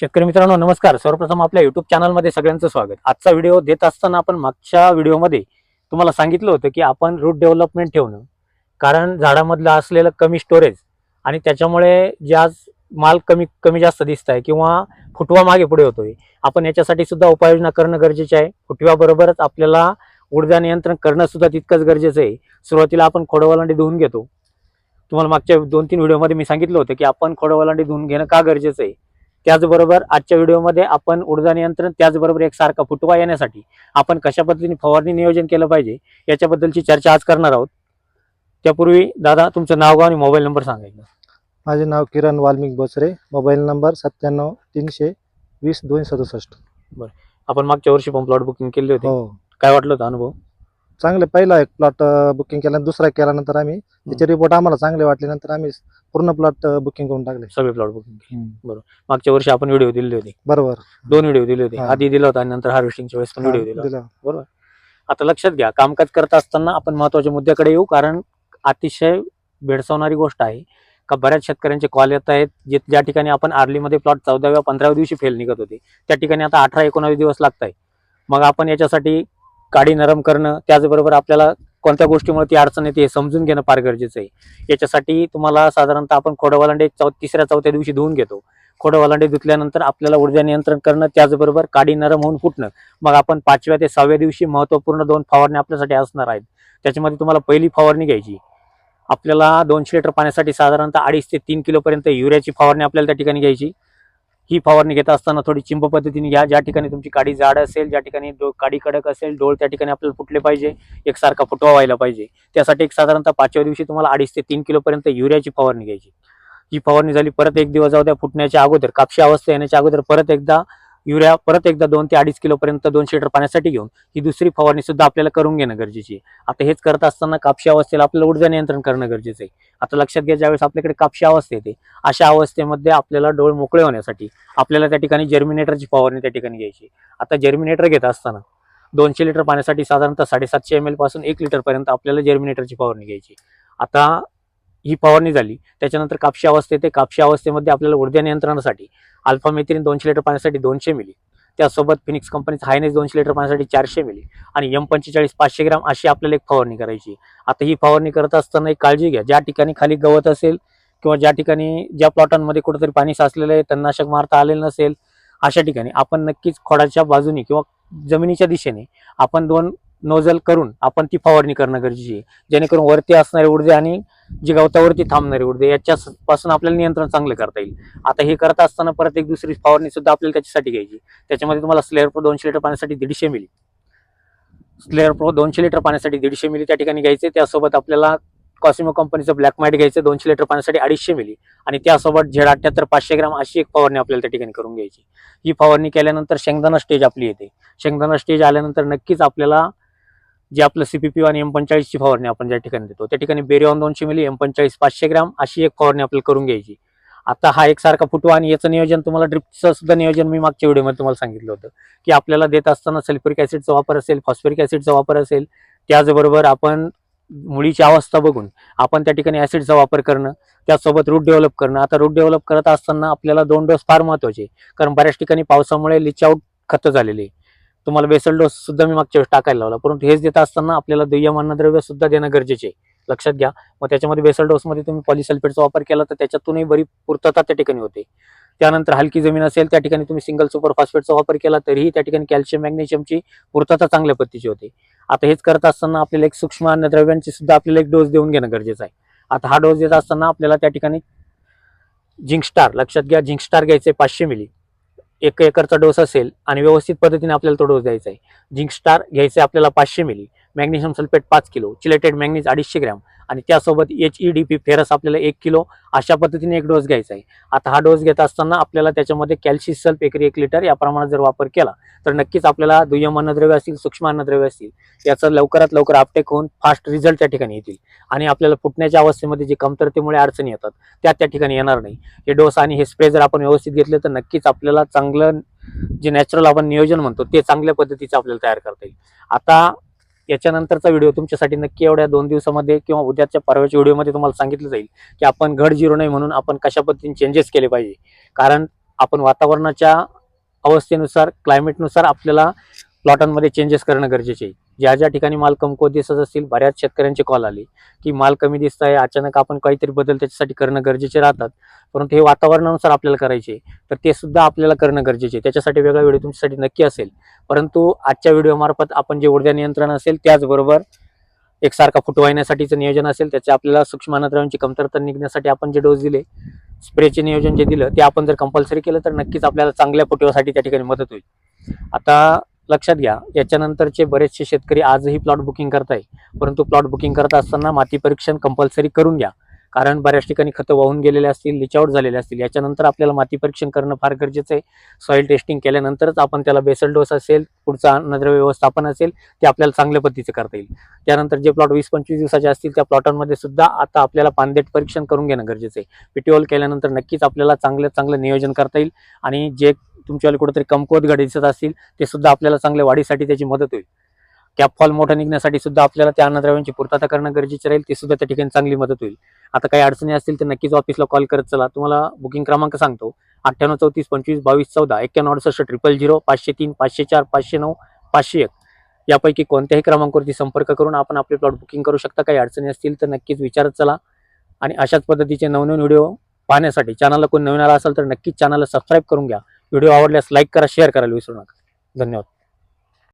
शेतकरी मित्रांनो नमस्कार. सर्वप्रथम आपल्या युट्यूब चॅनलमध्ये सगळ्यांचं स्वागत. आजचा व्हिडिओ देत असताना आपण मागच्या व्हिडिओमध्ये तुम्हाला सांगितलं होतं की आपण रूट डेव्हलपमेंट ठेवणं. कारण झाडामधलं असलेलं कमी स्टोरेज आणि त्याच्यामुळे ज्या माल कमी कमी जास्त दिसत आहे किंवा फुटवा मागे पुढे होतोय आपण याच्यासाठी सुद्धा उपाययोजना करणं गरजेचे आहे. फुटव्याबरोबरच आपल्याला ऊर्जा नियंत्रण करणं सुद्धा तितकंच गरजेचं आहे. सुरुवातीला आपण खोडवलांडी धुवून घेतो. तुम्हाला मागच्या दोन तीन व्हिडिओमध्ये मी सांगितलं होतं की आपण खोडवलांडी धुवून घेणं का गरजेचं आहे? त्याचबरोबर आजच्या व्हिडिओमध्ये आपण ऊर्जा नियंत्रण त्याचबरोबर एकसारखा फुटवा येण्यासाठी आपण कशा पद्धतीने फवारणी नियोजन केलं पाहिजे याच्याबद्दलची चर्चा आज करणार आहोत. त्यापूर्वी दादा तुमचं नाव गाव आणि मोबाईल नंबर सांगायचं माझे नाव किरण वाल्मिक बोचरे मोबाईल नंबर सत्त्याण्णव तीनशे वीस दोन सदुसष्ट. आपण मागच्या वर्षी पण प्लॉट बुकिंग केले होते. हो. काय वाटलं होतं अनुभव? चांगले पहिला एक प्लॉट बुकिंग केला दुसरा केल्यानंतर आम्ही त्याचे रिपोर्ट आम्हाला चांगले वाटले. नंतर आम्ही पूर्ण प्लॉट बुकिंग करून टाकले. सगळे प्लॉट बुकिंग मागच्या वर्षी आपण व्हिडिओ दिले होते. बरोबर. दोन व्हिडिओ दिले होते. आधी दिला होता आणि नंतर हार्वेस्टिंगच्या वेळेस पण व्हिडिओ दिला. दिला. आता लक्षात घ्या कामकाज करत असताना आपण महत्त्वाच्या मुद्द्याकडे येऊ कारण अतिशय भेडसावणारी गोष्ट आहे. का बऱ्याच शेतकऱ्यांचे कॉल येत आहेत जे ज्या ठिकाणी आपण आर्लीमध्ये प्लॉट चौदाव्या पंधराव्या दिवशी फेल निघत होते. त्या ठिकाणी आता अठरा एकोणावीस दिवस लागत आहे मग आपण याच्यासाठी काडी नरम करणं त्याचबरोबर आपल्याला कोणत्या गोष्टीमुळे ती अडचण येते हे समजून घेणं फार गरजेचं आहे. याच्यासाठी तुम्हाला साधारणतः आपण खोडवालांडे चौ तिसऱ्या चौथ्या दिवशी धुवून घेतो. खोडवालांडे धुतल्यानंतर आपल्याला ऊर्जा नियंत्रण करणं त्याचबरोबर काडी नरम होऊन फुटणं. मग आपण पाचव्या ते सहाव्या दिवशी महत्त्वपूर्ण दोन फवारणी आपल्यासाठी असणार आहेत. त्याच्यामध्ये तुम्हाला पहिली फवारणी घ्यायची. आपल्याला दोनशे लिटर पाण्यासाठी साधारणतः अडीच ते तीन किलोपर्यंत युरियाची फवारणी आपल्याला त्या ठिकाणी घ्यायची. ही फवारणी घेत असताना थोडी चिंब पद्धतीने घ्या. ज्या ठिकाणी तुमची काडी जाड असेल ज्या ठिकाणी काडी कडक असेल डोळ त्या ठिकाणी आपल्याला फुटले पाहिजे. एकसारखा फुटवा व्हायला पाहिजे. त्यासाठी एक साधारणतः पाचव्या दिवशी तुम्हाला अडीच ते तीन किलोपर्यंत युरियाची फवारणी घ्यायची. ही फवारणी झाली परत एक दिवस जाऊ द्या फुटण्याच्या अगोदर कापशी अवस्था येण्याच्या अगोदर परत एकदा युरिया परत एकदा दोन ते अडीच किलोपर्यंत दोनशे लिटर पाण्यासाठी घेऊन ही दुसरी फवारणी सुद्धा आपल्याला करून घेणं गरजेची आहे. आता हेच करत असताना कापशी अवस्थेला आपल्याला ऊर्जा नियंत्रण करणं गरजेचं आहे. आता लक्षात घ्या ज्यावेळेस आपल्याकडे कापशी अवस्था येते अशा अवस्थेमध्ये आपल्याला डोळ मोकळे होण्यासाठी आपल्याला त्या ठिकाणी जर्मिनेटरची फवारणी त्या ठिकाणी घ्यायची आता जर्मिनेटर घेत असताना दोनशे लिटर पाण्यासाठी साधारणतः साडेसातशे एम एलपासून एक लिटरपर्यंत आपल्याला जर्मिनेटरची फवारणी घ्यायची आता ही फवारणी झाली. त्याच्यानंतर कापशी अवस्था येते. कापशी अवस्थेमध्ये आपल्याला ऊर्जा नियंत्रणासाठी अल्फा मेथिरीन दोनशे लिटर पाण्यासाठी दोनशे मिली. त्यासोबत फिनिक्स कंपनीचं हायनेस दोनशे लिटर पाण्यासाठी चारशे मिली. आणि एम पंचेचाळीस पाचशे ग्राम अशी आपल्याला एक फवारणी करायची. आता ही फवारणी करत असताना एक काळजी घ्या. ज्या ठिकाणी खाली गवत असेल किंवा ज्या ठिकाणी ज्या प्लॉटांमध्ये कुठेतरी पाणी साचलेलं आहे तणनाशक मारता आलेलं नसेल अशा ठिकाणी आपण नक्कीच खोडाच्या बाजूने किंवा जमिनीच्या दिशेने आपण दोन नोजल करून आपण ती फवारणी करणं गरजेची आहे. जेणेकरून वरती असणारे ऊर्जे आणि जी गवतावरती थांबणारे ऊर्जे याच्यापासून आपल्याला नियंत्रण चांगलं करता येईल. आता हे करत असताना परत एक दुसरी फवारणी सुद्धा आपल्याला त्याच्यासाठी घ्यायची. त्याच्यामध्ये तुम्हाला स्लेअर प्रो दोनशे लिटर पाण्यासाठी दीडशे मिली. स्लेअर प्रो दोनशे लिटर पाण्यासाठी दीडशे मिली त्या ठिकाणी घ्यायचे. त्यासोबत आपल्याला कॉसिमो कंपनीचं ब्लॅक माइट घ्यायचं दोनशे लिटर पाण्यासाठी अडीचशे मिली. आणि त्यासोबत झेड अठ्याहत्तर पाचशे ग्राम अशी एक फवारणी आपल्याला त्या ठिकाणी करून घ्यायची. ही फवारणी केल्यानंतर शेंगदाणा स्टेज आपली येते. शेंगदाणा स्टेज आल्यानंतर नक्कीच आपल्याला जे आपलं सीपीपी आणि एम पंचाळीसची फवारणी आपण ज्या ठिकाणी देतो त्या ठिकाणी बेरिऑन दोनशे मिली एम पंचाळीस पाचशे ग्राम अशी एक फवारणी आपल्याला करून घ्यायची. आता हा एकसारखा फुटवा आणि याचं नियोजन तुम्हाला ड्रिपचं सुद्धा नियोजन मी मागच्या व्हिडिओमध्ये तुम्हाला सांगितलं होतं की आपल्याला देत असताना सल्फ्युरिक ऍसिडचा वापर असेल फॉस्फरिक ऍसिडचा वापर असेल त्याचबरोबर आपण मुळीची अवस्था बघून आपण त्या ठिकाणी ऍसिडचा वापर करणं त्यासोबत रूट डेव्हलप करणं. आता रूट डेव्हलप करत असताना आपल्याला दोन डोस फार महत्त्वाचे कारण बऱ्याच ठिकाणी पावसामुळे लिचआउट खतं झालेली आहे. तुम्हाला बेसल डोस सुद्धा मी मागच्या वेळेस टाकायला लावला. परंतु हेच देत असताना आपल्याला दुय्यम अन्नद्रव्य सुद्धा देणं गरजेचे आहे. लक्षात घ्या. मग त्याच्यामध्ये बेसल डोसमध्ये तुम्ही पॉलिसल्फेटचा वापर केला तर त्याच्यातूनही बरी पूर्तता त्या ठिकाणी होते. त्यानंतर हलकी जमीन असेल त्या ठिकाणी तुम्ही सिंगल सुपर फॉस्फेटचा वापर केला तरीही त्या ठिकाणी कॅल्शियम मॅग्नेशियमची पूर्तता चांगल्या पद्धतीची होते. आता हेच करत असताना आपल्याला एक सूक्ष्म अन्नद्रव्यांची सुद्धा आपल्याला एक डोस देऊन घेणं गरजेचं आहे. आता हा डोस देत असताना आपल्याला त्या ठिकाणी झिंक स्टार लक्षात घ्या झिंक स्टार घ्यायचे पाचशे मिली एक एकरचा डोस असेल आणि व्यवस्थित पद्धतीने आपल्याला तो डोस द्यायचा आहे. जिंक स्टार घ्यायचे आपल्याला पाचशे मिली मॅग्नेशियम सल्फेट पाच किलो चिलेटेड मॅग्नेज अडीचशे ग्रॅम आणि त्यासोबत H E D P ferrous आपल्याला एक किलो अशा पद्धतीने एक डोस घ्यायचा आहे. आता हा डोस घेत असताना आपल्याला त्याच्यामध्ये कॅल्शियम सल्फ एकरी एक लिटर या प्रमाणात जर वापर केला तर नक्कीच आपल्याला दुय्यम अन्नद्रव्य असतील सूक्ष्म अन्नद्रव्य असतील याचा लवकरात लवकर अपटेक होऊन फास्ट रिझल्ट त्या ठिकाणी येतील. आणि आपल्याला फुटण्याच्या अवस्थेमध्ये जे कमतरतेमुळे अडचणी येतात त्या त्या ठिकाणी येणार नाही. हे डोस आणि हे स्प्रे जर आपण व्यवस्थित घेतले तर नक्कीच आपल्याला चांगलं जे नॅचरल आपण नियोजन म्हणतो ते चांगल्या पद्धतीचं आपल्याला तयार करता येईल. आता याच्यानंतरचा व्हिडिओ तुमच्यासाठी नक्की एवढ्या दोन दिवसामध्ये किंवा उद्याच्या परवाच्या व्हिडिओमध्ये तुम्हाला सांगितलं जाईल की आपण घड जिरो नाही म्हणून आपण कशा पद्धतीने चेंजेस केले पाहिजे. कारण आपण वातावरणाच्या अवस्थेनुसार क्लायमेटनुसार आपल्याला प्लॉटांमध्ये चेंजेस करणं गरजेचे आहे. ज्या ज्या ठिकाणी माल कमकुवत दिसत असतील बऱ्याच शेतकऱ्यांचे कॉल आले की माल कमी दिसत आहे अचानक आपण काहीतरी बदल त्याच्यासाठी करणं गरजेचे राहतात. परंतु हे वातावरणानुसार आपल्याला करायचे तर ते सुद्धा आपल्याला करणं गरजेचे आहे. त्याच्यासाठी वेगळा व्हिडिओ तुमच्यासाठी नक्की असेल. परंतु आजच्या व्हिडिओमार्फत आपण जे ऊर्जा नियंत्रण असेल त्याचबरोबर एकसारखा फुटवायण्यासाठीचं नियोजन असेल त्याचे आपल्याला सूक्ष्म अन्नद्रव्यांची कमतरता निघण्यासाठी आपण जे डोस दिले स्प्रेचे नियोजन जे दिलं ते आपण जर कंपल्सरी केलं तर नक्कीच आपल्याला चांगल्या फुटव्यासाठी त्या ठिकाणी मदत होईल. आता लक्षात घ्या. याच्यानंतरचे बरेचसे शेतकरी आजही प्लॉट बुकिंग करताय परंतु प्लॉट बुकिंग करत असताना माती परीक्षण कंपल्सरी करून घ्या. कारण बऱ्याच ठिकाणी खतं वाहून गेलेले असतील लिचआउट झालेले असतील. याच्यानंतर आपल्याला माती परीक्षण करणं फार गरजेचं आहे. सॉईल टेस्टिंग केल्यानंतरच आपण त्याला बेसल डोस असेल पुढचा अन्नद्रव्य व्यवस्थापन असेल ते आपल्याला चांगल्या पद्धतीचं करता येईल. त्यानंतर जे प्लॉट वीस पंचवीस दिवसाचे असतील त्या प्लॉटांमध्ये सुद्धा आता आपल्याला पानदेट परीक्षण करून घेणं गरजेचं आहे. पिटिओल केल्यानंतर नक्कीच आपल्याला चांगलं चांगलं नियोजन करता येईल. आणि जे तुमच्यावाले कुठेतरी कमकुवत गाडी दिसत असतील ते सुद्धा आपल्याला चांगल्या वाढीसाठी त्याची मदत होईल. कॅप फॉल मोठा निघण्यासाठी सुद्धा आपल्याला त्या अन्नद्रव्यांची पूर्तता करणं गरजेचं राहील ते सुद्धा त्या ठिकाणी चांगली मदत होईल. आता काही अडचणी असतील तर नक्कीच ऑफिसला कॉल करत चला. तुम्हाला बुकिंग क्रमांक सांगतो. अठ्ठ्याण्णव चौतीस पंचवीस बावीस चौदा एक्क्याण्णव अडुसष्ट ट्रिपल झिरो पाचशे तीन पाचशे चार पाचशे नऊ पाचशे एक. यापैकी कोणत्याही क्रमांकावरती संपर्क करून आपण आपले प्लॉट बुकिंग करू शकता. काही अडचणी असतील तर नक्कीच विचारत चला. आणि अशाच पद्धतीचे नवनवीन व्हिडिओ पाहण्यासाठी चॅनलला कोण नवीन आला असेल तर नक्कीच चॅनलला सबस्क्राईब करून घ्या. व्हिडिओ आवडल्यास लाईक करा शेअर करायला विसरू नका. धन्यवाद.